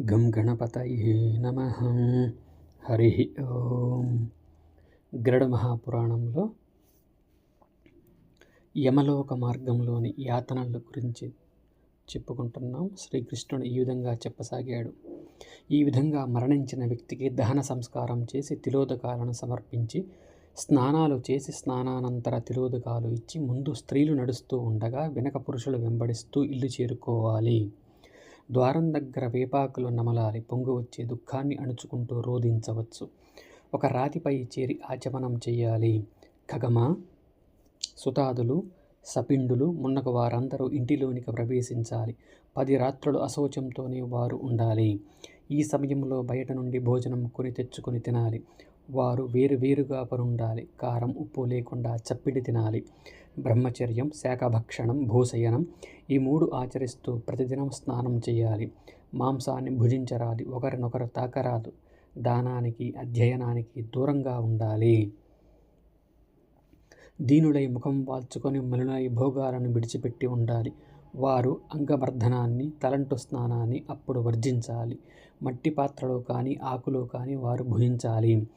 గం గణపతయే నమ. హరి ఓం. గరుడ మహాపురాణంలో యమలోక మార్గంలోని యాతనల గురించి చెప్పుకుంటున్నాం. శ్రీకృష్ణుడు ఈ విధంగా చెప్పసాగాడు. ఈ విధంగా మరణించిన వ్యక్తికి దహన సంస్కారం చేసి తిలోదకాలను సమర్పించి స్నానాలు చేసి స్నానానంతర తిలోదకాలు ఇచ్చి ముందు స్త్రీలు నడుస్తూ ఉండగా వెనక పురుషులు వెంబడిస్తూ ఇల్లు చేరుకోవాలి. ద్వారం దగ్గర వేపాకులు నమలాలి పొంగు వచ్చే దుఃఖాన్ని అణుచుకుంటూ రోధించవచ్చు. ఒక రాతిపై చేరి ఆచమనం చేయాలి. ఖగమ సుతాదులు సపిండులు మున్నకు వారందరూ ఇంటిలోనికి ప్రవేశించాలి. పది రాత్రులు అశౌచంతోనే వారు ఉండాలి. ఈ సమయంలో బయట నుండి భోజనం కొని తెచ్చుకొని తినాలి. వారు వేరు వేరుగా పరుండాలి. కారం ఉప్పు లేకుండా చప్పిడి తినాలి. బ్రహ్మచర్యం శాఖభక్షణం భూశయనం ఈ మూడు ఆచరిస్తూ ప్రతిదినం స్నానం చేయాలి. మాంసాన్ని భుజించరాదు ఒకరినొకరు తాకరాదు. దానానికి అధ్యయనానికి దూరంగా ఉండాలి. దీనులై ముఖం వాల్చుకొని మలునై భోగాలను విడిచిపెట్టి ఉండాలి. వారు అంగమర్ధనాన్ని తలంటు స్నానాన్ని అప్పుడు వర్జించాలి. మట్టి పాత్రలో కానీ ఆకులో కానీ వారు భుజించాలి.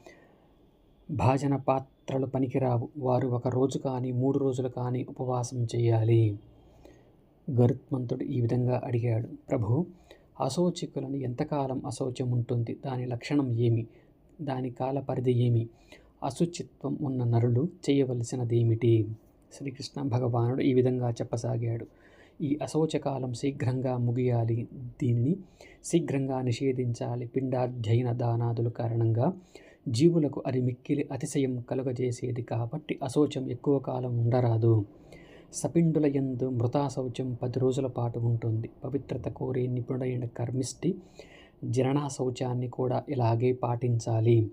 భాజన పాత్రలు పనికిరావు. వారు ఒక రోజు కానీ మూడు రోజులు కానీ ఉపవాసం చేయాలి. గరుత్మంతుడు ఈ విధంగా అడిగాడు. ప్రభు అశౌచికులను ఎంతకాలం అశౌచ్యం ఉంటుంది? దాని లక్షణం ఏమి? దాని కాల పరిధి ఏమి? అశుచిత్వం ఉన్న నరులు చేయవలసినదేమిటి? శ్రీకృష్ణ భగవానుడు ఈ విధంగా చెప్పసాగాడు. ఈ అశౌచకాలం శీఘ్రంగా ముగియాలి. దీనిని శీఘ్రంగా నిషేధించాలి. పిండాధ్యయన దానాదుల కారణంగా జీవులకు అది మిక్కిలి అతిశయం కలుగజేసేది కాబట్టి అశౌచం ఎక్కువ కాలం ఉండరాదు. సపిండుల యందు మృతాశౌచం పది రోజుల పాటు ఉంటుంది. పవిత్రత కోరే నిపుణుడైన కర్మిష్టి శౌచాన్ని కూడా ఇలాగే పాటించాలి.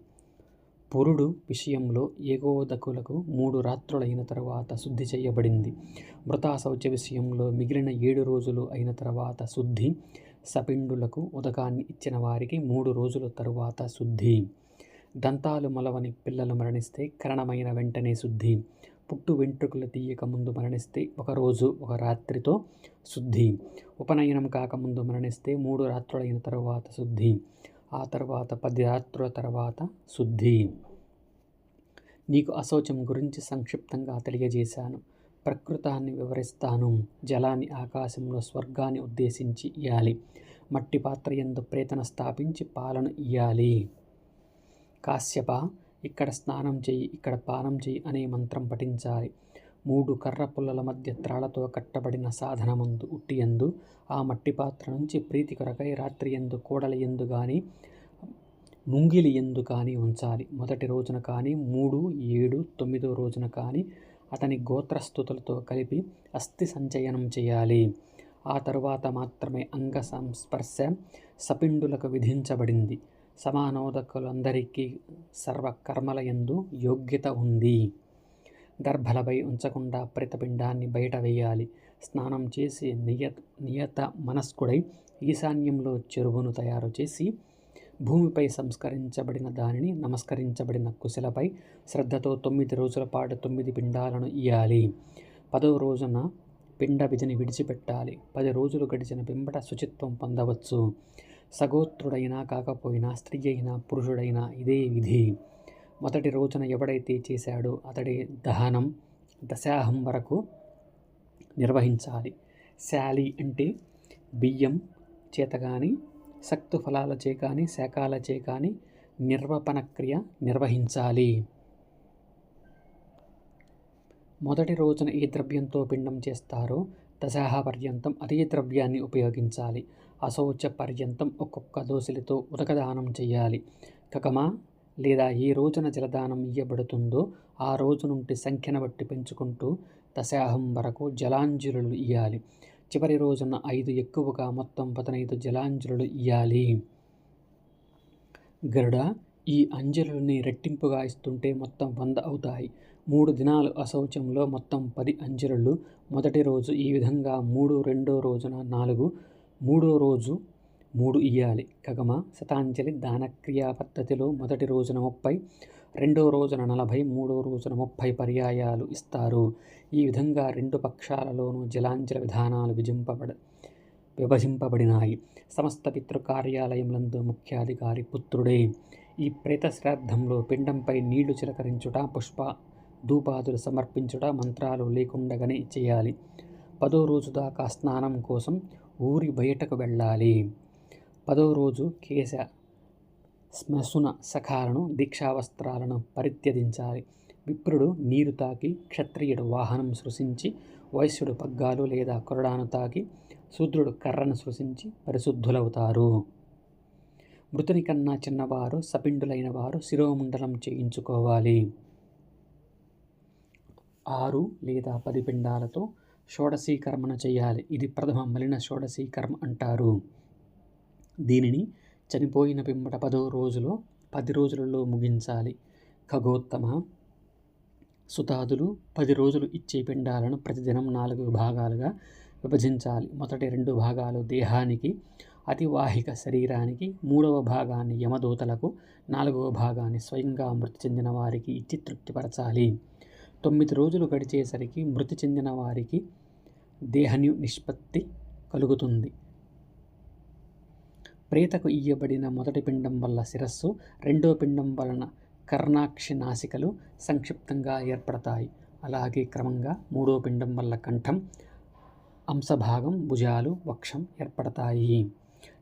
పురుడు విషయంలో ఏగోదకులకు మూడు రాత్రులైన తర్వాత శుద్ధి చేయబడింది. మృతాశౌచ విషయంలో మిగిలిన ఏడు రోజులు అయిన తర్వాత శుద్ధి సపిండులకు ఉదకాన్ని ఇచ్చిన వారికి మూడు రోజుల తరువాత శుద్ధి. దంతాలు మొలవని పిల్లలు మరణిస్తే కరణమైన వెంటనే శుద్ధి. పుట్టు వెంట్రుకలు తీయక ముందు మరణిస్తే ఒకరోజు ఒక రాత్రితో శుద్ధి. ఉపనయనం కాకముందు మరణిస్తే మూడు రాత్రులైన తరువాత శుద్ధి. ఆ తర్వాత పది రాత్రుల తర్వాత శుద్ధి. నీకు అశౌచం గురించి సంక్షిప్తంగా తెలియజేశాను. ప్రకృతాన్ని వివరిస్తాను. జలాన్ని ఆకాశంలో స్వర్గాన్ని ఉద్దేశించి ఇయ్యాలి. మట్టి పాత్ర ఎందు ప్రేతన స్థాపించి పాలన ఇయ్యాలి. కాశ్యప ఇక్కడ స్నానం చెయ్యి ఇక్కడ పానం చెయ్యి అనే మంత్రం పఠించాలి. మూడు కర్ర పుల్లల మధ్య త్రాళ్ళతో కట్టబడిన సాధనమందు ఉట్టియందు ఆ మట్టి పాత్ర నుంచి ప్రీతి కొరకై రాత్రి ఎందు కోడల ఎందు కానీ ముంగిలి ఎందు కానీ ఉంచాలి. మొదటి రోజున కానీ మూడు ఏడు తొమ్మిదో రోజున కానీ అతని గోత్రస్థుతులతో కలిపి అస్థి సంచయనం చేయాలి. ఆ తరువాత మాత్రమే అంగ సంస్పర్శ సపిండులకు విధించబడింది. సమానోదకులందరికీ సర్వకర్మల యందు యోగ్యత ఉంది. దర్భలపై ఉంచకుండా ప్రతిపిండాన్ని బయట వేయాలి. స్నానం చేసి నియత నియత మనస్కుడై ఈశాన్యంలో చెరువును తయారు చేసి భూమిపై సంస్కరించబడిన దానిని నమస్కరించబడిన కుశలపై శ్రద్ధతో తొమ్మిది రోజుల పాటు తొమ్మిది పిండాలను ఇయ్యాలి. పదో రోజున పిండ విధిని విడిచిపెట్టాలి. పది రోజులు గడిచిన పింబట శుచిత్వం పొందవచ్చు. సగోత్రుడైనా కాకపోయినా స్త్రీ అయినా పురుషుడైనా ఇదే విధి. మొదటి రోజున ఎవడైతే చేశాడో అతడి దహనం దశాహం వరకు నిర్వహించాలి. శాలి అంటే బియ్యం చేత కానీ సక్తు ఫలాలచే కానీ శాఖాలచే కానీ నిర్వపణ క్రియ నిర్వహించాలి. మొదటి రోజున ఏ ద్రవ్యంతో పిండం చేస్తారో దశాహ పర్యంతం అదే ద్రవ్యాన్ని ఉపయోగించాలి. అశౌచ పర్యంతం ఒక్కొక్క దోశలతో ఉదకదానం చేయాలి కకమా లేదా ఏ రోజున జలదానం ఇయ్యబడుతుందో ఆ రోజు నుండి సంఖ్యను బట్టి పెంచుకుంటూ దశాహం వరకు జలాంజలులు ఇయ్యాలి. చివరి రోజున ఐదు ఎక్కువగా మొత్తం పదనైదు జలాంజలులు ఇయ్యాలి. గరుడ ఈ అంజలుని రెట్టింపుగా ఇస్తుంటే మొత్తం వంద అవుతాయి. మూడు దినాలు అశౌచంలో మొత్తం పది అంజలులు మొదటి రోజు ఈ విధంగా మూడు రెండో రోజున నాలుగు మూడో రోజు మూడు ఇయ్యాలి. కగమ శతాంజలి దానక్రియా పద్ధతిలో మొదటి రోజున ముప్పై రెండో రోజున నలభై మూడో రోజున ముప్పై పర్యాయాలు ఇస్తారు. ఈ విధంగా రెండు పక్షాలలోనూ జలాంజల విధానాలు విజింపబడ విభజింపబడినాయి. సమస్త పితృకార్యాలయములందు ముఖ్యాధికారి పుత్రుడే. ఈ ప్రేత శ్రాద్ధంలో పిండంపై నీళ్ళు చిలకరించుట పుష్ప ధూపాదులు సమర్పించుట మంత్రాలు లేకుండగానే చేయాలి. పదో రోజు దాకా స్నానం కోసం ఊరి బయటకు వెళ్ళాలి. పదో రోజు కేశ శ్మశున సఖాలను దీక్షావస్త్రాలను పరిత్యజించాలి. విప్రుడు నీరు తాకి క్షత్రియుడు వాహనం సృశించి వైశ్యుడు పగ్గాలు లేదా కొరడాను తాకి శూద్రుడు కర్రను సృశించి పరిశుద్ధులవుతారు. మృతుని కన్నా చిన్నవారు సపిండులైన వారు శిరోమండలం చేయించుకోవాలి. ఆరు లేదా పది పిండాలతో షోడశీకర్మను చేయాలి. ఇది ప్రథమ మలిన షోడశీకర్మ అంటారు. దీనిని చనిపోయిన పిమ్మట పదో రోజులో పది రోజులలో ముగించాలి. ఖగోత్తమ సుతాదులు పది రోజులు ఇచ్చే పిండాలను ప్రతిదినం నాలుగు భాగాలుగా విభజించాలి. మొదటి రెండు భాగాలు దేహానికి అతివాహిక శరీరానికి మూడవ భాగాన్ని యమదూతలకు నాలుగవ భాగాన్ని స్వయంగా మృతి చెందిన వారికి ఇచ్చి తృప్తిపరచాలి. తొమ్మిది రోజులు గడిచేసరికి మృతి చెందిన వారికి దేహని నిష్పత్తి కలుగుతుంది. ప్రేతకు ఇయ్యబడిన మొదటి పిండం వల్ల శిరస్సు రెండో పిండం వలన కర్ణాక్షి నాసికలు సంక్షిప్తంగా ఏర్పడతాయి. అలాగే క్రమంగా మూడో పిండం వల్ల కంఠం అంశభాగం భుజాలు వక్షం ఏర్పడతాయి.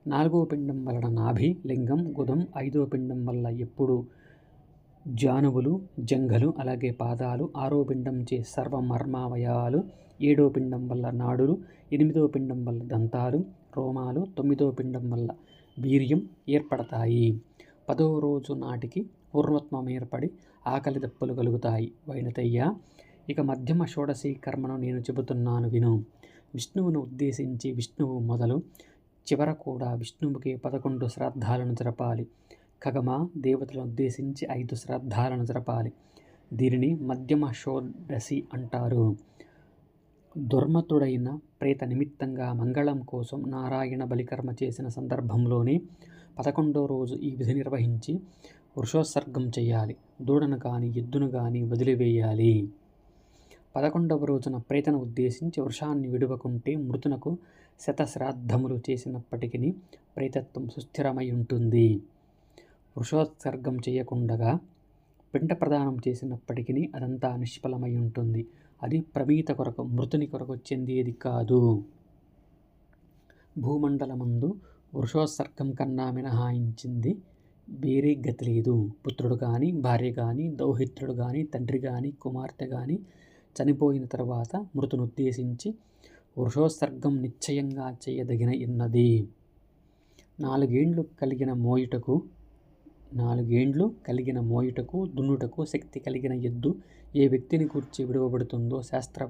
నాలుగో పిండం వలన నాభి లింగం గుదం ఐదో పిండం వల్ల ఎప్పుడూ జానువులు జంఘలు అలాగే పాదాలు ఆరో పిండం చే సర్వమర్మావయాలు ఏడో పిండం వల్ల నాడులు ఎనిమిదో పిండం వల్ల దంతాలు రోమాలు తొమ్మిదో పిండం వల్ల వీర్యం ఏర్పడతాయి. పదో రోజు నాటికి పూర్వత్వం ఏర్పడి ఆకలి దప్పులు కలుగుతాయి. వైనతయ్య ఇక మధ్యమ షోడశి కర్మను నేను చెబుతున్నాను విను. విష్ణువును ఉద్దేశించి విష్ణువు మొదలు చివర కూడా విష్ణువుకి పదకొండు శ్రాద్ధాలను జరపాలి. ఖగమ దేవతలను ఉద్దేశించి ఐదు శ్రాద్ధాలను జరపాలి. దీనిని మధ్యమ షోడశి అంటారు. దుర్మతుడైన ప్రేత నిమిత్తంగా మంగళం కోసం నారాయణ బలికర్మ చేసిన సందర్భంలోనే పదకొండో రోజు ఈ విధి నిర్వహించి వృషోత్సర్గం చేయాలి. దూడను కానీ ఎద్దును కానీ వదిలివేయాలి. పదకొండవ రోజున ప్రేతను ఉద్దేశించి వృషాన్ని విడువకుంటే మృతునకు శతశ్రాద్ధములు చేసినప్పటికీ ప్రేతత్వం సుస్థిరమై ఉంటుంది. వృషోత్సర్గం చేయకుండగా పిండ ప్రదానం చేసినప్పటికీ అదంతా నిష్ఫలమై ఉంటుంది. అది ప్రమీత కొరకు మృతుని కొరకు చెందేది కాదు. భూమండలమందు వృషోత్సర్గం కన్నా మినహాయించింది వేరే గతి లేదు. పుత్రుడు కానీ భార్య కానీ దౌహిత్రుడు కానీ తండ్రి కానీ కుమార్తె కానీ చనిపోయిన తర్వాత మృతును ఉద్దేశించి వృషోత్సర్గం నిశ్చయంగా చేయదగిన ఉన్నది నాలుగేండ్లు కలిగిన మోయుటకు నాలుగేండ్లు కలిగిన మోయుటకు దున్నుటకు శక్తి కలిగిన ఎద్దు ఏ వ్యక్తిని కూర్చి విడువబడుతుందో శాస్త్ర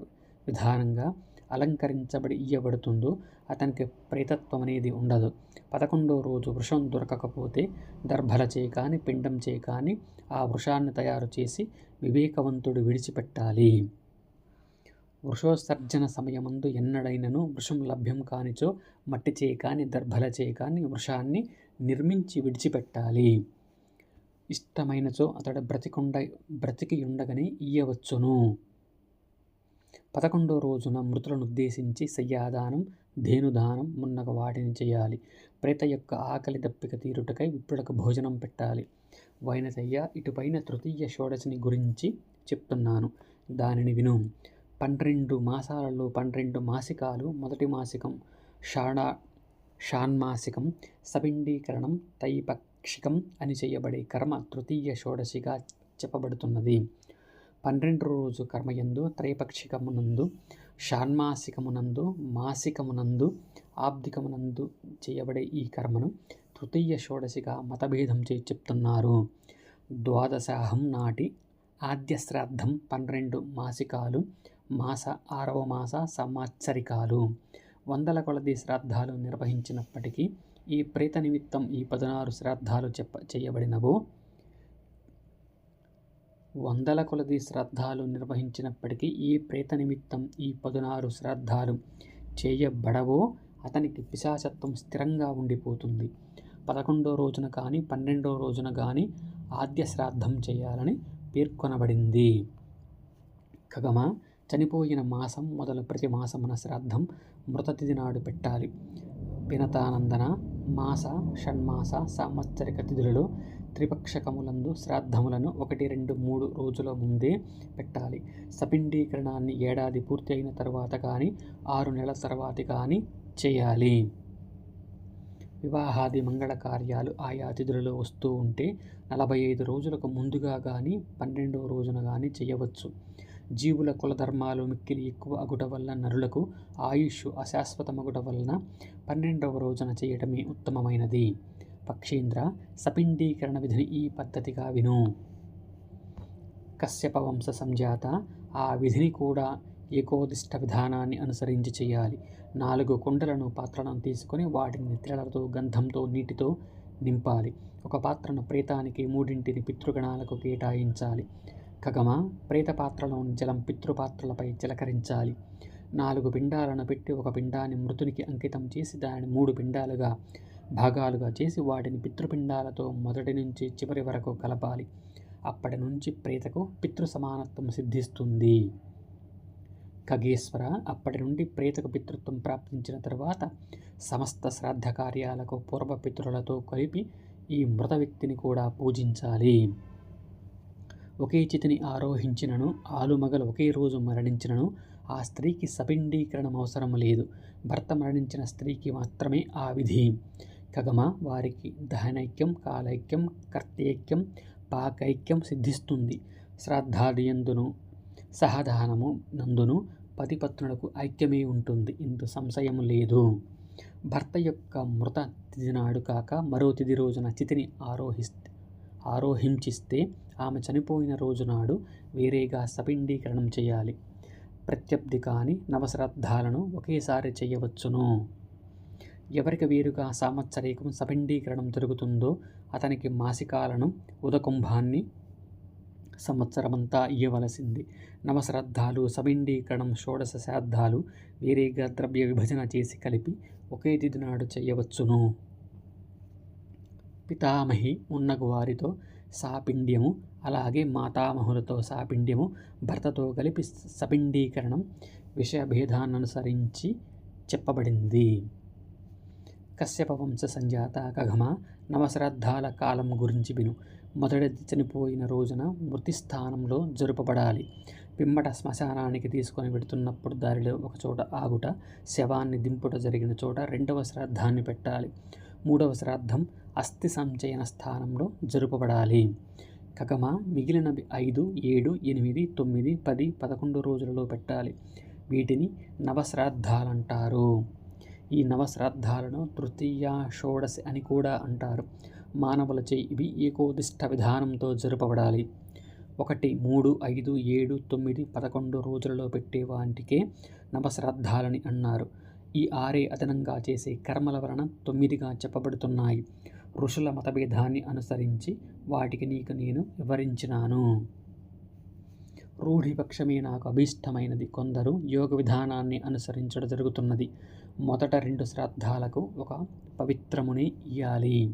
విధానంగా అలంకరించబడి ఇయ్యబడుతుందో అతనికి ప్రేతత్వం అనేది ఉండదు. పదకొండో రోజు వృషం దొరకకపోతే దర్భల చే కానీ పిండం చే కానీ ఆ వృషాన్ని తయారు చేసి వివేకవంతుడు విడిచిపెట్టాలి. వృషోత్సర్జన సమయమందు ఎన్నడైనను వృషం లభ్యం కానిచో మట్టి చే దర్భల చే వృషాన్ని నిర్మించి విడిచిపెట్టాలి. ఇష్టమైనచో అతడు బ్రతికుండ బ్రతికి ఉండగని ఇయ్యవచ్చును. పదకొండో రోజున మృతులను ఉద్దేశించి శయ్యాదానం ధేనుదానం మున్నగ వాటిని చేయాలి. ప్రేత యొక్క ఆకలి దప్పిక తీరుటకై విప్రులకు భోజనం పెట్టాలి. వైనసయ్య ఇటుపైన తృతీయ షోడశిని గురించి చెప్తున్నాను. దానిని విను. పన్నెండు మాసాలలో పన్నెండు మాసికాలు మొదటి మాసికం షాడా షాన్మాసికం సపిండీకరణం పాక్షికం అని చేయబడే కర్మ తృతీయ షోడశిగా చెప్పబడుతున్నది. పన్నెండు రోజు కర్మయందు త్రైపక్షికమునందు షాన్మాసికమునందు మాసికమునందు ఆబ్దికమునందు చేయబడే ఈ కర్మను తృతీయ షోడశిగా మతభేదం చే చెప్తున్నారు. ద్వాదశాహం నాటి ఆద్య శ్రాద్ధం పన్నెండు మాసికాలు మాస ఆరవ మాస సంవత్సరికాలు. వందల కొలది శ్రాద్ధాలు నిర్వహించినప్పటికీ ఈ ప్రేత నిమిత్తం ఈ పదనారు శ్రాద్ధాలు చెప్ప చేయబడినవో. వందల కొలది శ్రాద్ధాలు నిర్వహించినప్పటికీ ఈ ప్రేత నిమిత్తం ఈ పదనారు శ్రాద్ధాలు చేయబడవో. అతనికి పిశాచత్వం స్థిరంగా ఉండిపోతుంది. పదకొండో రోజున కానీ పన్నెండో రోజున కానీ ఆద్య శ్రాద్ధం చేయాలని పేర్కొనబడింది. కగమ చనిపోయిన మాసం మొదలు ప్రతి మాసమున శ్రాద్ధం మృతతిథి నాడు పెట్టాలి. వినతానందన? మాస షణ్మాస సంవత్సరిక తిథులలో త్రిపక్షకములందు శ్రాద్ధములను ఒకటి రెండు మూడు రోజుల ముందే పెట్టాలి. సపిండీకరణాన్ని ఏడాది పూర్తి అయిన తర్వాత కానీ ఆరు నెలల తర్వాత కానీ చేయాలి. వివాహాది మంగళ కార్యాలు ఆయా అతిథులలో వస్తూ ఉంటే నలభై ఐదు రోజులకు ముందుగా కానీ పన్నెండవ రోజున కానీ చేయవచ్చు. జీవుల కులధర్మాలు మిక్కిలి ఎక్కువ అగుట వల్ల నరులకు ఆయుష్ అశాశ్వతమగుట వలన పన్నెండవ రోజున చేయటమే ఉత్తమమైనది. పక్షీంద్ర సపిండీకరణ విధిని ఈ పద్ధతిగా విను. కశ్యప వంశ సంజాత ఆ విధిని కూడా ఏకోదిష్ట విధానాన్ని అనుసరించి చేయాలి. నాలుగు కుండలను పాత్రలను తీసుకొని వాటిని నిత్రలతో గంధంతో నీటితో నింపాలి. ఒక పాత్రను ప్రేతానికి మూడింటిని పితృగణాలకు కేటాయించాలి. ఖగమ ప్రేత పాత్రలోని జలం పితృపాత్రలపై జలకరించాలి నాలుగు పిండాలను పెట్టి ఒక పిండాన్ని మృతునికి అంకితం చేసి దానిని మూడు పిండాలుగా భాగాలుగా చేసి వాటిని పితృపిండాలతో మొదటి నుంచి చివరి వరకు కలపాలి. అప్పటి నుంచి ప్రేతకు పితృ సమానత్వం సిద్ధిస్తుంది. ఖగేశ్వర అప్పటి నుండి ప్రేతకు పితృత్వం ప్రాప్తించిన తర్వాత సమస్త శ్రాద్ధ కార్యాలకు పూర్వ పితృలతో కలిపి ఈ మృత వ్యక్తిని కూడా పూజించాలి. ఒకే చితిని ఆరోహించినను ఆలుమగలు ఒకే రోజు మరణించినను. ఆ స్త్రీకి సపిండీకరణం అవసరం లేదు. భర్త మరణించిన స్త్రీకి మాత్రమే ఆ విధి. కగమ వారికి దహనైక్యం కాలైక్యం కర్తైక్యం పాకైక్యం సిద్ధిస్తుంది. శ్రాద్ధాదియందును సహదానము నందును పతిపత్నులకు ఐక్యమే ఉంటుంది. ఇందు సంశయం లేదు. భర్త యొక్క మృత తిథి నాడు కాక మరో తిథి రోజున చితిని ఆరోహిస్తే ఆరోహించిస్తే ఆమె చనిపోయిన రోజు నాడు వేరేగా సపిండీకరణం చేయాలి. ప్రత్యబ్ది కాని నవశ్రాద్ధాలను ఒకేసారి చేయవచ్చును. ఎవరికి వీరుగా సామత్సరికం సపిండీకరణం జరుగుతుందో అతనికి మాసికాలను ఉదకుంభాన్ని సంవత్సరమంతా ఇయ్యవలసింది. నవశ్రద్ధాలు సబిండీకరణం షోడశ శ్రాద్ధాలు వేరేగా ద్రవ్య విభజన చేసి కలిపి ఒకే తిథి నాడు చేయవచ్చును. పితామహి ఉన్నగు వారితో సాపిండ్యము. అలాగే మాతామహులతో సాపిండ్యము. భర్తతో కలిపి సపిండీకరణం విషయభేదాన్ననుసరించి చెప్పబడింది. కశ్యప వంశ సంజాత కఘమ నవశ్రాద్ధాల కాలం గురించి విను. మొదటిది చనిపోయిన రోజున మృతిస్థానంలో జరుపబడాలి. పిమ్మట శ్మశానానికి తీసుకొని వెడుతున్నప్పుడు దారిలో ఒక చోట ఆగుట శవాన్ని దింపుట జరిగిన చోట రెండవ శ్రాద్ధాన్ని పెట్టాలి. మూడవ శ్రాద్ధం అస్థి సంచయన స్థానంలో జరుపబడాలి. కగమ మిగిలిన ఐదు ఏడు ఎనిమిది తొమ్మిది పది పదకొండు రోజులలో పెట్టాలి. వీటిని నవశ్రాద్ధాలంటారు. ఈ నవశ్రాద్ధాలను తృతీయ షోడశి అని కూడా అంటారు. మానవులచే ఇవి ఏకోదిష్ట విధానంతో జరుపబడాలి. ఒకటి మూడు ఐదు ఏడు తొమ్మిది పదకొండు రోజులలో పెట్టే వాటికే నవశ్రాద్ధాలని అన్నారు. ఈ ఆరే అదనంగా చేసే కర్మల వలన తొమ్మిదిగా చెప్పబడుతున్నాయి. ఋషుల మతభేదాన్ని అనుసరించి వాటికి నీకు నేను వివరించినాను. రూఢిపక్షమే నాకు అభీష్టమైనది. కొందరు యోగ విధానాన్ని అనుసరించడం జరుగుతున్నది. మొదట రెండు శ్రాద్ధాలకు ఒక పవిత్రముని ఇయ్యాలి.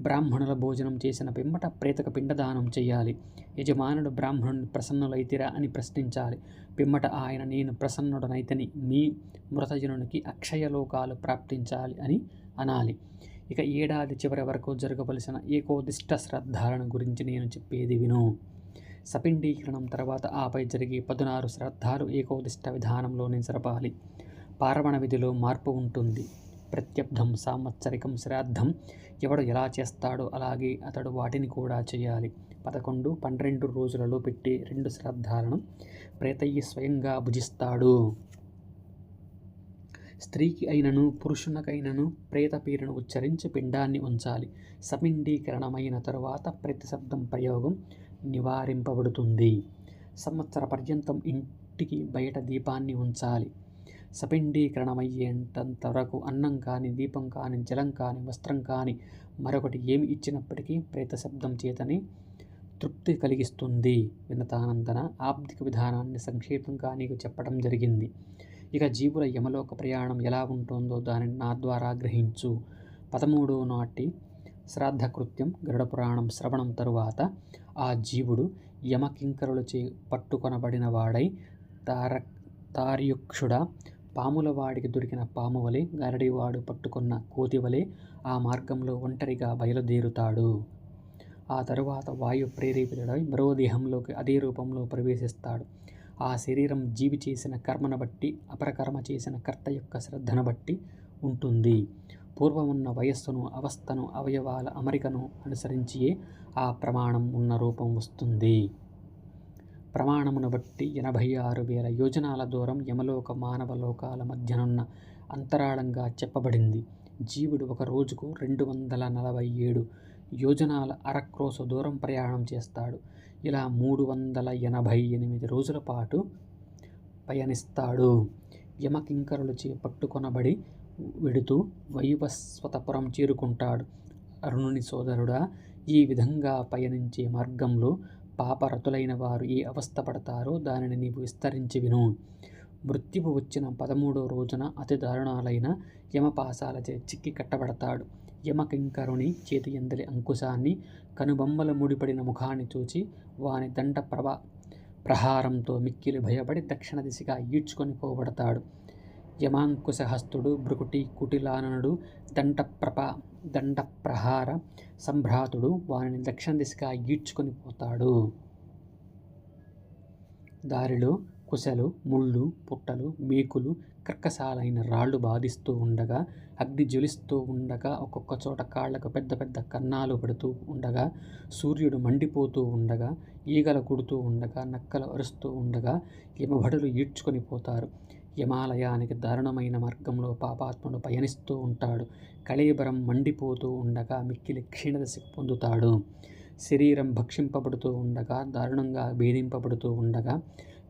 బ్రాహ్మణుల భోజనం చేసిన పిమ్మట ప్రేతక పిండదానం చేయాలి. యజమానుడు బ్రాహ్మణుని ప్రసన్నులైతిరా అని ప్రశ్నించాలి. పిమ్మట ఆయన నేను ప్రసన్నుడనైతని మీ మృతజనునికి అక్షయలోకాలు ప్రాప్తించాలి అని అనాలి. ఇక ఏడాది చివరి వరకు జరగవలసిన ఏకోదిష్ట శ్రద్ధాలను గురించి నేను చెప్పేది విను. సపిండీకరణం తర్వాత ఆపై జరిగే పదునారు శ్రద్ధాలు ఏకోదిష్ట విధానంలోనే జరపాలి. పారవణ విధిలో మార్పు ఉంటుంది. ప్రత్యబ్ధం సాంవత్సరికం శ్రాద్ధం ఎవడు ఎలా చేస్తాడో అలాగే అతడు వాటిని కూడా చేయాలి. పదకొండు పన్నెండు రోజులలో పెట్టి రెండు శ్రాద్ధాలను ప్రేతయ్య స్వయంగా భుజిస్తాడు. స్త్రీకి అయినను పురుషునకైనను ప్రేత పేరును ఉచ్చరించి పిండాన్ని ఉంచాలి. సపిండీకరణమైన తరువాత ప్రతి శబ్దం ప్రయోగం నివారింపబడుతుంది. సంవత్సర పర్యంతం ఇంటికి బయట దీపాన్ని ఉంచాలి. సపిండీకరణమయ్యేంత వరకు అన్నం కానీ దీపం కానీ జలం కానీ వస్త్రం కానీ మరొకటి ఏమి ఇచ్చినప్పటికీ ప్రేత శబ్దం చేతనే తృప్తి కలిగిస్తుంది వినతానందన ఆబ్దిక విధానాన్ని సంక్షేపంగా నీకు చెప్పడం జరిగింది. ఇక జీవుల యమలోక ప్రయాణం ఎలా ఉంటుందో దానిని నా ద్వారా గ్రహించు. పదమూడో నాటి శ్రాద్ధకృత్యం గరుడ పురాణం శ్రవణం తరువాత ఆ జీవుడు యమకింకరులచే పట్టుకొనబడిన వాడై తార తార్యుక్షుడ పాముల వాడికి దొరికిన పాము వలె గరడివాడు పట్టుకున్న కోతి వలె ఆ మార్గంలో ఒంటరిగా బయలుదేరుతాడు. ఆ తరువాత వాయు ప్రేరేపితుడై మరో దేహంలోకి అదే రూపంలో ప్రవేశిస్తాడు. ఆ శరీరం జీవి చేసిన కర్మను బట్టి అపరకర్మ చేసిన కర్త యొక్క శ్రద్ధను బట్టి ఉంటుంది. పూర్వమున్న వయస్సును అవస్థను అవయవాల అమరికను అనుసరించియే ఆ ప్రమాణం ఉన్న రూపం వస్తుంది. ప్రమాణమును బట్టి ఎనభై ఆరు వేల యోజనాల దూరం యమలోక మానవ లోకాల మధ్యనున్న అంతరాళంగా చెప్పబడింది. జీవుడు ఒక రోజుకు రెండు వందల నలభై ఏడు యోజనాల అరక్రోస దూరం ప్రయాణం చేస్తాడు. ఇలా మూడు వందల ఎనభై ఎనిమిది రోజుల పాటు పయనిస్తాడు. యమకింకరులచే పట్టుకొనబడి వెడుతూ వైవస్వతపురం చేరుకుంటాడు. అరుణుని సోదరుడా ఈ విధంగా పయనించే మార్గంలో పాపరతులైన వారు ఏ అవస్థ పడతారో దానిని నీవు విస్తరించి విను. మృత్యువు వచ్చిన పదమూడో రోజున అతి దారుణాలైన యమపాసాలచే చిక్కి కట్టబడతాడు. యమకింకరుని చేతి ఎందలి అంకుశాన్ని కనుబొమ్మల ముడిపడిన ముఖాన్ని చూచి వాని దండ ప్రభ ప్రహారంతో మిక్కిలి భయపడి దక్షిణ దిశగా ఈడ్చుకొని పోబడతాడు. యమాంకుశహస్తుడు భృకుటి కుటిలాననుడు దండప్రప దండప్రహార సంభ్రాతుడు వారిని దక్షిణ దిశగా ఈడ్చుకొని పోతాడు. దారిలో కుశలు ముళ్ళు పుట్టలు మేకులు కర్కశాలైన రాళ్ళు బాధిస్తూ ఉండగా అగ్ని జ్వలిస్తూ ఉండగా ఒక్కొక్క చోట కాళ్ళకు పెద్ద పెద్ద కన్నాలు పడుతూ ఉండగా సూర్యుడు మండిపోతూ ఉండగా ఈగలు కుడుతూ ఉండగా నక్కలు అరుస్తూ ఉండగా యమభడులు ఈడ్చుకొని పోతారు. యమాలయానికి దారుణమైన మార్గంలో పాపాత్ముడు పయనిస్తూ ఉంటాడు. కళీబరం మండిపోతూ ఉండగా మిక్కిలి క్షీణదశకు పొందుతాడు. శరీరం భక్షింపబడుతూ ఉండగా దారుణంగా భేదింపబడుతూ ఉండగా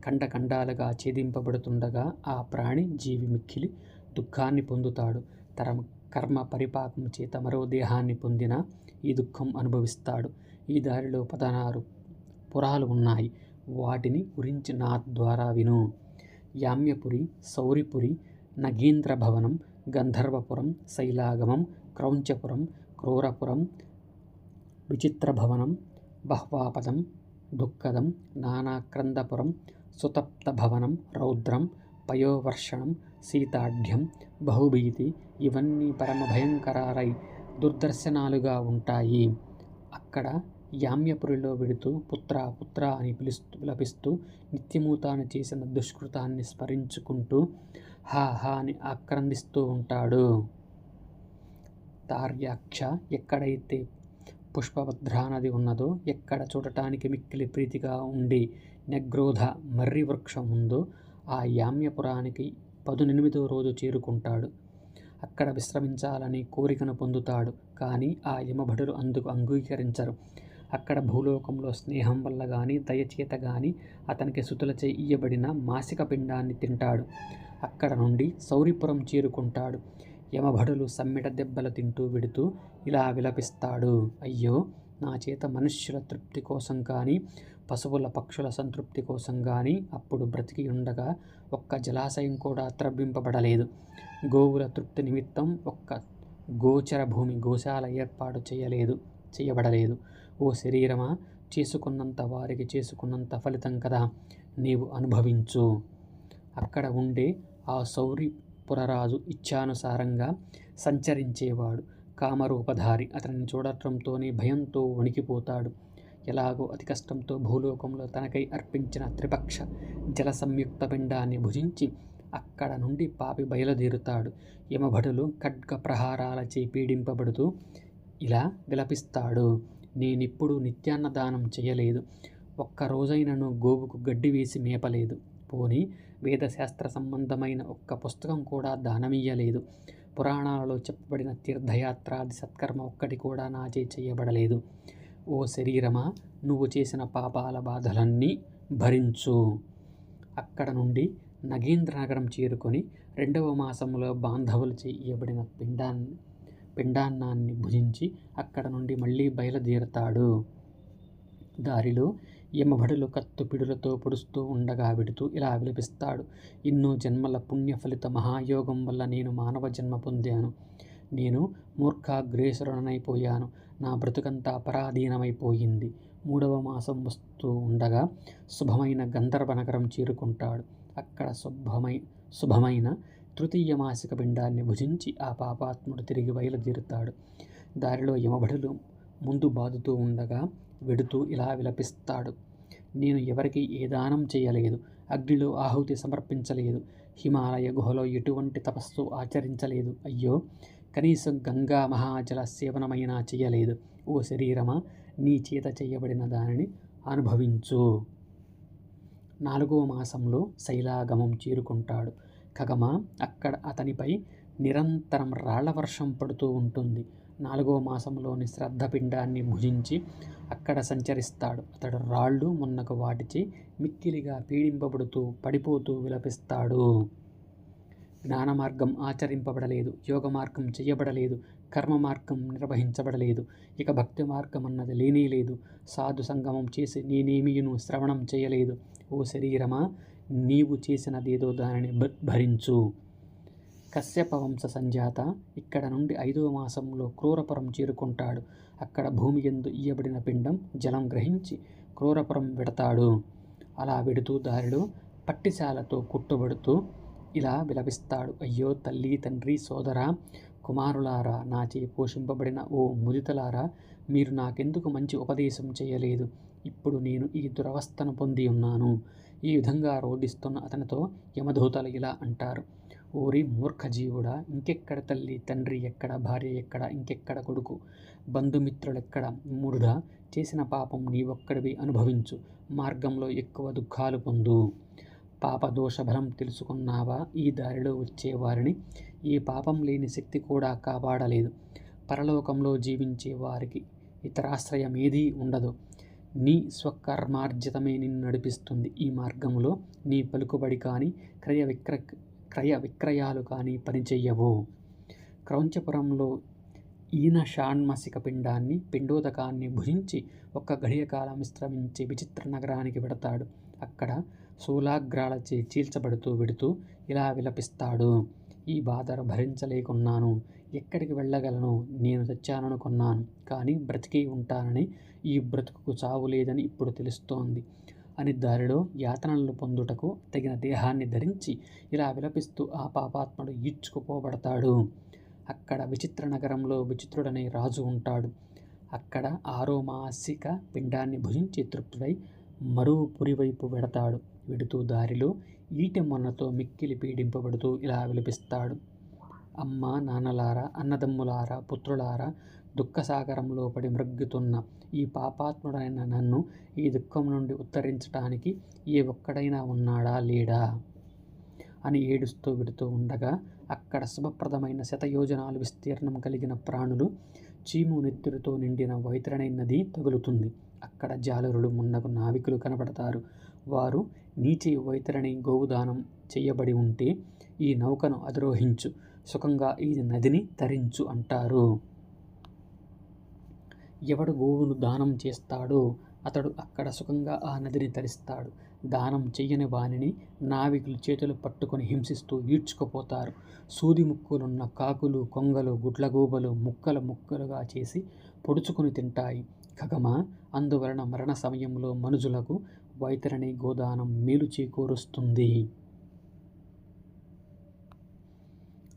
ఖండఖండాలుగా ఛేదింపబడుతుండగా ఆ ప్రాణి జీవి మిక్కిలి దుఃఖాన్ని పొందుతాడు. తర కర్మ పరిపాకం చేత మరో దేహాన్ని పొందిన ఈ దుఃఖం అనుభవిస్తాడు. ఈ దారిలో పదహారు పురాలు ఉన్నాయి. వాటిని గురించి నా ద్వారా విను. యామ్యపురి సౌరిపురి నగీంద్ర భవనం గంధర్వపురం శైలాగమం క్రౌంచపురం క్రూరపురం విచిత్రభవనం బహ్వాపదం దుఃఖదం నానాక్రందపురం సుతప్తభవనం రౌద్రం పయోవర్షణం సీతాఢ్యం బహుభీతి ఇవన్నీ పరమ భయంకరాలై దుర్దర్శనాలుగా ఉంటాయి. అక్కడ యామ్యపురిలో వెడుతూ పుత్ర పుత్ర అని పిలుస్తూ పిలపిస్తూ నిత్యము తాను చేసిన దుష్కృతాన్ని స్మరించుకుంటూ హా హా అని ఆక్రందిస్తూ ఉంటాడు. తార్యాక్ష ఎక్కడైతే పుష్పభద్రా నది ఉన్నదో ఎక్కడ చూడటానికి మిక్కిలి ప్రీతిగా ఉండి నెగ్రోధ మర్రి వృక్షం ఉందో ఆ యామ్యపురానికి పదునెనిమిదో రోజు చేరుకుంటాడు. అక్కడ విశ్రమించాలని కోరికను పొందుతాడు కానీ ఆ యమభటులు అందుకు అంగీకరించరు. అక్కడ భూలోకంలో స్నేహం వల్ల కానీ దయచేత కానీ అతనికి సుతులచే ఇయ్యబడిన మాసిక పిండాన్ని తింటాడు. అక్కడ నుండి సౌరిపురం చేరుకుంటాడు. యమభడులు సమ్మిట దెబ్బలు తింటూ విడుతూ ఇలా విలపిస్తాడు. అయ్యో నా చేత మనుష్యుల తృప్తి కోసం కానీ పశువుల పక్షుల సంతృప్తి కోసం కానీ అప్పుడు బ్రతికి ఉండగా ఒక్క జలాశయం కూడా త్రవ్వింపబడలేదు గోవుల తృప్తి నిమిత్తం ఒక్క గోచర భూమి గోశాల ఏర్పాటు చేయలేదు చేయబడలేదు. ఓ శరీరమా చేసుకున్నంత వారికి చేసుకున్నంత ఫలితం కదా నీవు అనుభవించు. అక్కడ ఉండే ఆ సౌరి పురరాజు ఇచ్ఛానుసారంగా సంచరించేవాడు. కామరూపధారి. అతనిని చూడటంతోనే భయంతో వణికిపోతాడు. ఎలాగో అతి కష్టంతో భూలోకంలో తనకై అర్పించిన త్రిపక్ష జల సంయుక్త పిండాన్ని భుజించి అక్కడ నుండి పాపి బయలుదేరుతాడు. యమభటులు ఖడ్గ ప్రహారాలచే పీడింపబడుతూ ఇలా విలపిస్తాడు. నేనిప్పుడు నిత్యాన్నదానం చేయలేదు. ఒక్క రోజైనను గోవుకు గడ్డి వేసి మేపలేదు. పోని వేదశాస్త్ర సంబంధమైన ఒక్క పుస్తకం కూడా దానమియ్యలేదు. పురాణాలలో చెప్పబడిన తీర్థయాత్రాది సత్కర్మ ఒక్కటి కూడా నాచే చేయబడలేదు ఓ శరీరమా నువ్వు చేసిన పాపాల బాధలన్నీ భరించు. అక్కడ నుండి నగేంద్ర నగరం చేరుకొని రెండవ మాసంలో బాంధవులు చేయబడిన పిండాన్ని పిండాన్నాన్ని భుజించి అక్కడ నుండి మళ్ళీ బయలుదేరతాడు. దారిలో యమభడులు కత్తుపిడులతో పొడుస్తూ ఉండగా విడుతూ ఇలా విలపిస్తాడు. ఎన్నో జన్మల పుణ్యఫలిత మహాయోగం వల్ల నేను మానవ జన్మ పొందాను. నేను మూర్ఖాగ్రేసురనైపోయాను నా బ్రతుకంతా పరాధీనమైపోయింది. మూడవ మాసం వస్తూ ఉండగా శుభమైన గంధర్వ నగరం చేరుకుంటాడు. అక్కడ శుభమై శుభమైన తృతీయ మాసిక పిండాన్ని భుజించి ఆ పాపాత్ముడు తిరిగి బయలుదేరుతాడు. దారిలో యమభడులు ముందు బాదుతూ ఉండగా వెడుతూ ఇలా విలపిస్తాడు. నేను ఎవరికి ఏ దానం చేయలేదు అగ్నిలో ఆహుతి సమర్పించలేదు హిమాలయ గుహలో ఎటువంటి తపస్సు ఆచరించలేదు. అయ్యో కనీసం గంగా మహాజల సేవనమైనా చేయలేదు. ఓ శరీరమా నీ చేత చేయబడిన దానిని అనుభవించు నాలుగో మాసంలో శైలాగమం చేరుకుంటాడు. కగమ అక్కడ అతనిపై నిరంతరం రాళ్ళ వర్షం పడుతూ ఉంటుంది. నాలుగో మాసంలోని శ్రద్ధపిండాన్ని భుజించి అక్కడ సంచరిస్తాడు. అతడు రాళ్ళు మున్నకు వాటిచి మిక్కిలిగా పీడింపబడుతూ పడిపోతూ విలపిస్తాడు. జ్ఞాన మార్గం ఆచరింపబడలేదు. యోగ మార్గం చేయబడలేదు. కర్మ మార్గం నిర్వహించబడలేదు. ఇక భక్తి మార్గం అన్నది లేనే లేదు సాధు సంగమం చేసి నేనేమియును శ్రవణం చేయలేదు. ఓ శరీరమా నీవు చేసినదేదో దానిని భ- భరించు. కశ్యప వంశ సంజాత ఇక్కడ నుండి ఐదవ మాసంలో క్రూరపురం చేరుకుంటాడు. అక్కడ భూమి ఎందు ఇయ్యబడిన పిండం జలం గ్రహించి క్రూరపురం విడతాడు. అలా విడుతూ దారిలో పట్టిశాలతో కుట్టుబడుతూ ఇలా విలపిస్తాడు. అయ్యో తల్లి తండ్రి సోదర కుమారులారా నాచే పోషింపబడిన ఓ ముదితలారా మీరు నాకెందుకు మంచి ఉపదేశం చేయలేదు? ఇప్పుడు నేను ఈ దురవస్థను పొంది ఉన్నాను. ఈ విధంగా రోధిస్తున్న అతనితో యమధూతలు ఇలా అంటారు. ఓరి మూర్ఖ జీవుడా ఇంకెక్కడ తల్లి తండ్రి ఎక్కడ భార్య ఎక్కడ ఇంకెక్కడ కొడుకు బంధుమిత్రులెక్కడ? మూడుడా చేసిన పాపం నీవొక్కడివి అనుభవించు మార్గంలో ఎక్కువ దుఃఖాలు పొందు. పాప దోష బలం తెలుసుకున్నావా? ఈ దారిలో వచ్చేవారిని ఈ పాపం లేని శక్తి కూడా కాపాడలేదు. పరలోకంలో జీవించే వారికి ఇతరాశ్రయం ఏదీ ఉండదు. నీ స్వకర్మార్జితమే నిన్ను నడిపిస్తుంది. ఈ మార్గంలో నీ పలుకుబడి కానీ క్రయ విక్ర క్రయ విక్రయాలు కానీ పనిచేయవు. క్రౌంచపురంలో ఈయన షాణ్మసిక పిండాన్ని పిండోదకాన్ని భుజించి ఒక్క గడియకాలం విశ్రమించి విచిత్ర నగరానికి వెడతాడు అక్కడ శూలాగ్రాలచే చీల్చబడుతూ విడుతూ ఇలా విలపిస్తాడు. ఈ బాధను భరించలేకున్నాను. ఎక్కడికి వెళ్ళగలను? నేను చచ్చాననుకున్నాను కానీ బ్రతికి ఉంటానని ఈ బ్రతుకుకు చావు లేదని ఇప్పుడు తెలుస్తోంది. అని దారిలో యాతనలను పొందుటకు తగిన దేహాన్ని ధరించి ఇలా విలపిస్తూ ఆ పాపాత్ముడు ఈడ్చుకుపోబడతాడు. అక్కడ విచిత్ర నగరంలో విచిత్రుడనే రాజు ఉంటాడు. అక్కడ ఆరో మాసిక పిండాన్ని భుజించి తృప్తుడై మరో పురివైపు వెడతాడు. వెడుతూ దారిలో ఈటె మొన్నతో మిక్కిలి పీడింపబడుతూ ఇలా విలపిస్తాడు. అమ్మ నాన్నలారా అన్నదమ్ములారా పుత్రులారా దుఃఖసాగరంలో పడి మృగ్గుతున్న ఈ పాపాత్ముడైన నన్ను ఈ దుఃఖం నుండి ఉత్తరించటానికి ఏ ఒక్కడైనా ఉన్నాడా లేడా? అని ఏడుస్తూ విడుతూ ఉండగా అక్కడ శుభప్రదమైన శతయోజనాలు విస్తీర్ణం కలిగిన ప్రాణులు చీము నెత్తురుతో నిండిన వైతరణి నది తగులుతుంది. అక్కడ జాలరులు మున్నగు నావికులు కనబడతారు. వారు నీచే వైతరణి గోవుదానం చేయబడి ఉంటే ఈ నౌకను అధిరోహించు. సుఖంగా ఈ నదిని తరించు అంటారు. ఎవడు గోవును దానం చేస్తాడో అతడు అక్కడ సుఖంగా ఆ నదిని తరిస్తాడు. దానం చెయ్యని వానిని నావికులు చేతులు పట్టుకొని హింసిస్తూ ఈడ్చుకుపోతారు. సూది ముక్కులున్న కాకులు కొంగలు గుడ్లగూబలు ముక్కలు ముక్కలుగా చేసి పొడుచుకుని తింటాయి. ఖగమ అందువలన మరణ సమయంలో మనుజులకు వైతరణి గోదానం మేలు చేకూరుస్తుంది.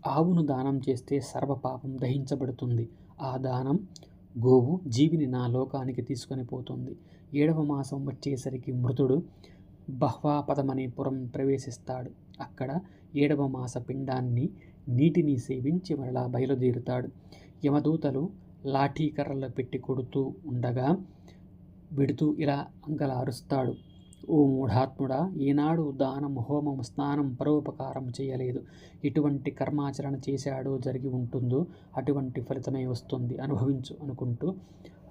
ఆవును దానం చేస్తే సర్వపాపం దహించబడుతుంది. ఆ దానం గోవు జీవిని నా లోకానికి తీసుకొని పోతుంది. ఏడవ మాసం వచ్చేసరికి మృతుడు బహ్వాపదమనే పురం ప్రవేశిస్తాడు. అక్కడ ఏడవ మాస పిండాన్ని నీటిని సేవించి మరలా బయలుదేరుతాడు. యమదూతలు లాఠీకర్రలు పెట్టి కొడుతూ ఉండగా విడుతూ ఇలా అంగల అరుస్తాడు ఓ మూఢాత్ముడా ఈనాడు దానం హోమం స్నానం పరోపకారం చేయలేదు. ఇటువంటి కర్మాచరణ చేశాడో జరిగి ఉంటుందో అటువంటి ఫలితమే వస్తుంది. అనుభవించు అనుకుంటూ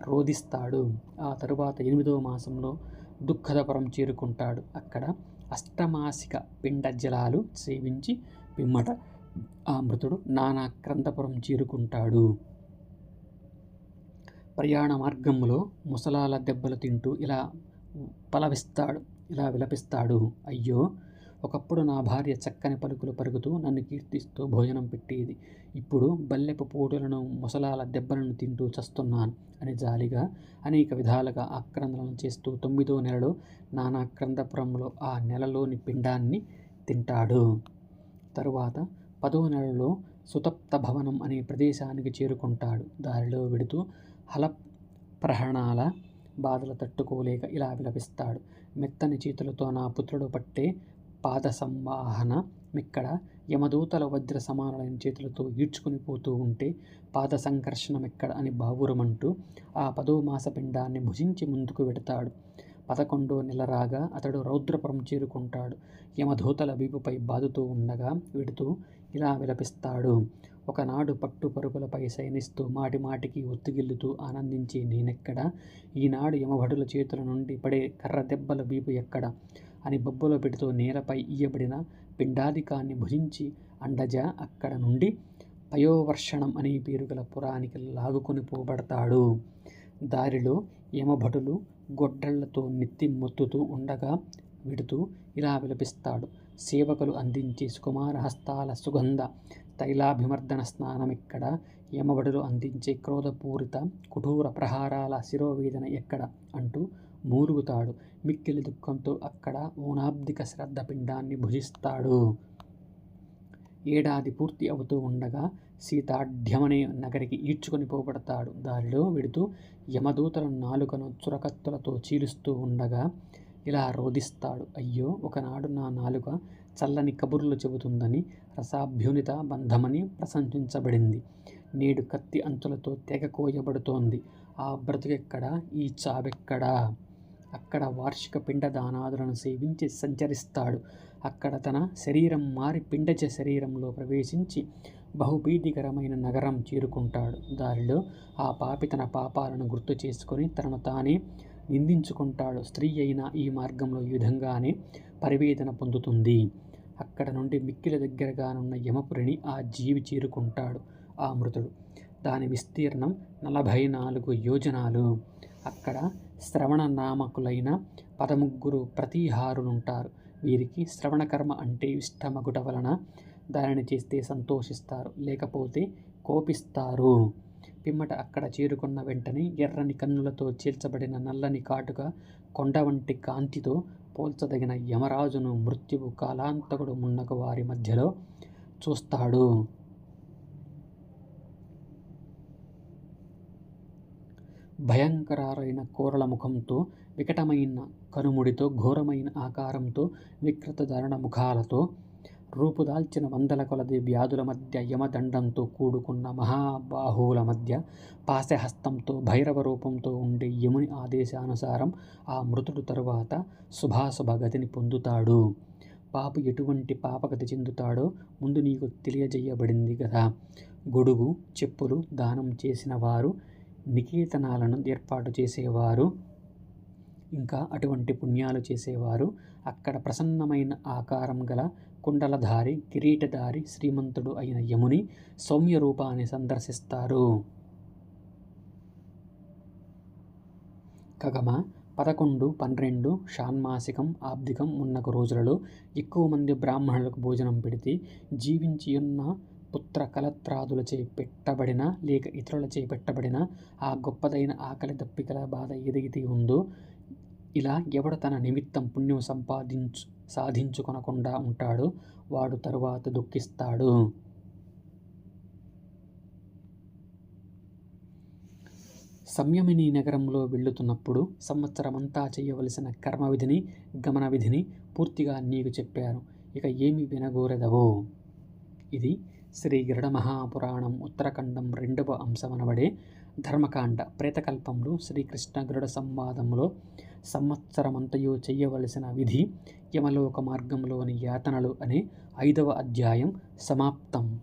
రోధిస్తాడు. ఆ తరువాత ఎనిమిదవ మాసంలో దుఃఖదపురం చేరుకుంటాడు. అక్కడ అష్టమాసిక పిండ జలాలు సేవించి పిమ్మట ఆ మృతుడు నానా క్రందపురం చేరుకుంటాడు. ప్రయాణ మార్గంలో ముసలాల దెబ్బలు తింటూ ఇలా పలవిస్తాడు. ఇలా విలపిస్తాడు అయ్యో ఒకప్పుడు నా భార్య చక్కని పలుకులు పరుగుతూ నన్ను కీర్తిస్తూ భోజనం పెట్టేది. ఇప్పుడు బల్లెపు పూటలను ముసలాల దెబ్బలను తింటూ చస్తున్నాను అని జాలిగా అనేక విధాలుగా ఆక్రందనలు చేస్తూ తొమ్మిదో నెలలో నానాక్రందపురంలో ఆ నెలలోని పిండాన్ని తింటాడు. తరువాత పదో నెలలో సుతప్త భవనం అనే ప్రదేశానికి చేరుకుంటాడు. దారిలో వెడుతూ హల ప్రహణాల బాధలు తట్టుకోలేక ఇలా విలపిస్తాడు. మెత్తని చేతులతో నా పుత్రుడు పట్టే పాద సంవాహన మిక్కడ యమదూతల వజ్ర సమానమైన చేతులతో ఈడ్చుకుని పోతూ ఉంటే పాద సంకర్షణమెక్కడ అని బావురమంటూ ఆ పదో మాస పిండాన్ని భుజించి ముందుకు వెడతాడు పదకొండో నెల రాగా అతడు రౌద్రపురం చేరుకుంటాడు. యమధూతల వీపుపై బాదుతూ ఉండగా విడుతూ ఇలా విలపిస్తాడు. ఒకనాడు పట్టు పరుగులపై శయనిస్తూ మాటి మాటికి ఒత్తిగిల్లుతూ ఆనందించి నేనెక్కడ? ఈనాడు యమభటుల చేతుల నుండి పడే కర్ర దెబ్బల బీపు ఎక్కడ? అని బొబ్బలో పెడుతూ నేలపై ఇయ్యబడిన పిండాదికాన్ని భుజించి అండజ అక్కడ నుండి పయోవర్షణం అనే పేరు గల పురానికి లాగుకొని పోబడతాడు. దారిలో యమభటులు గొడ్డళ్ళతో నెత్తి మొత్తుతూ ఉండగా విడుతూ ఇలా విలపిస్తాడు. సేవకులు అందించే సుకుమార హస్తాల సుగంధ తైలాభిమర్దన స్నానమిక్కడ యమబడులు అందించే క్రోధపూరిత కుఠూర ప్రహారాల శిరోవేదన ఎక్కడ? అంటూ మూలుగుతాడు. మిక్కిలి దుఃఖంతో అక్కడ ఓనాబ్దిక శ్రద్ధ పిండాన్ని భుజిస్తాడు. ఏడాది పూర్తి అవుతూ ఉండగా సీతాఢ్యమనే నగరికి ఈడ్చుకొని పోబడతాడు. దారిలో వెడుతూ యమదూతల నాలుకను చురకత్తులతో చీలుస్తూ ఉండగా ఇలా రోధిస్తాడు. అయ్యో ఒకనాడు నా నాలుక చల్లని కబుర్లు చెబుతుందని రసాభ్యునిత బంధమని ప్రశంసించబడింది. నేడు కత్తి అంచులతో తెగ కోయబడుతోంది. ఆ బ్రతుకెక్కడా? ఈ చావెక్కడా? అక్కడ వార్షిక పిండదానాదులను సేవించి సంచరిస్తాడు. అక్కడ తన శరీరం మారి పిండజ శరీరంలో ప్రవేశించి బహుభీతికరమైన నగరం చేరుకుంటాడు. దారిలో ఆ పాపి తన పాపాలను గుర్తు చేసుకొని తనను తానే నిందించుకుంటాడు. స్త్రీ అయిన ఈ మార్గంలో ఈ విధంగానే పరివేదన పొందుతుంది. అక్కడ నుండి మిక్కిల దగ్గరగానున్న యమపురిని ఆ జీవి చేరుకుంటాడు ఆ మృతుడు. దాని విస్తీర్ణం నలభై నాలుగు యోజనాలు. అక్కడ శ్రవణ నామకులైన పదముగ్గురు ప్రతిహారులుంటారు. వీరికి శ్రవణకర్మ అంటే ఇష్టమగుట వలన దానిని చేస్తే సంతోషిస్తారు లేకపోతే కోపిస్తారు. పిమ్మట అక్కడ చేరుకున్న వెంటనే ఎర్రని కన్నులతో చీల్చబడిన నల్లని కాటుక కొండ వంటి కాంతితో పోల్చదగిన యమరాజును మృత్యువు కాలాంతకుడు మున్నకు వారి మధ్యలో చూస్తాడు. భయంకరారైన కోరల ముఖంతో వికటమైన కనుముడితో ఘోరమైన ఆకారంతో వికృత ధరణ ముఖాలతో రూపుదాల్చిన వందల కొలది వ్యాధుల మధ్య యమదండంతో కూడుకున్న మహాబాహువుల మధ్య పాశహస్తంతో భైరవ రూపంతో ఉండే యముని ఆదేశానుసారం ఆ మృతుడు తరువాత శుభాశుభ గతిని పొందుతాడు. పాపు ఎటువంటి పాపగతి చెందుతాడో ముందు నీకు తెలియజేయబడింది కదా గొడుగు చెప్పులు దానం చేసిన వారు నికేతనాలను ఏర్పాటు చేసేవారు ఇంకా అటువంటి పుణ్యాలు చేసేవారు అక్కడ ప్రసన్నమైన ఆకారం గల కుండలధారి కిరీటధారి శ్రీమంతుడు అయిన యముని సౌమ్య రూపాన్ని సందర్శిస్తారు. కగమ పదకొండు పన్నెండు షాన్మాసికం ఆబ్దికం ఉన్నకు రోజులలో ఎక్కువ మంది బ్రాహ్మణులకు భోజనం పెడితే జీవించి ఉన్న పుత్ర కలత్రాదులచే పెట్టబడిన లేక ఇతరులచే పెట్టబడిన ఆ గొప్పదైన ఆకలి దప్పికల బాధ ఏదైతే ఉందో ఇలా ఎవడు తన నిమిత్తం పుణ్యం సంపాదించు సాధించుకొనకుండా ఉంటాడో వాడు తరువాత దుఃఖిస్తాడు. సంయమిని నగరంలో వెళ్తున్నప్పుడు సంవత్సరమంతా చేయవలసిన కర్మ విధిని గమన విధిని పూర్తిగా నీకు చెప్పారు ఇక ఏమి వినగోరెదవు? ఇది శ్రీ గరుడ మహాపురాణం ఉత్తరఖండం రెండవ అంశమనబడే ధర్మకాండ ప్రేతకల్పంలో శ్రీకృష్ణ గరుడ సంవాదంలో సంవత్సరమంతయు చేయవలసిన విధి యమలోక మార్గంలోని యాతనలు అనే ఐదవ అధ్యాయం సమాప్తం.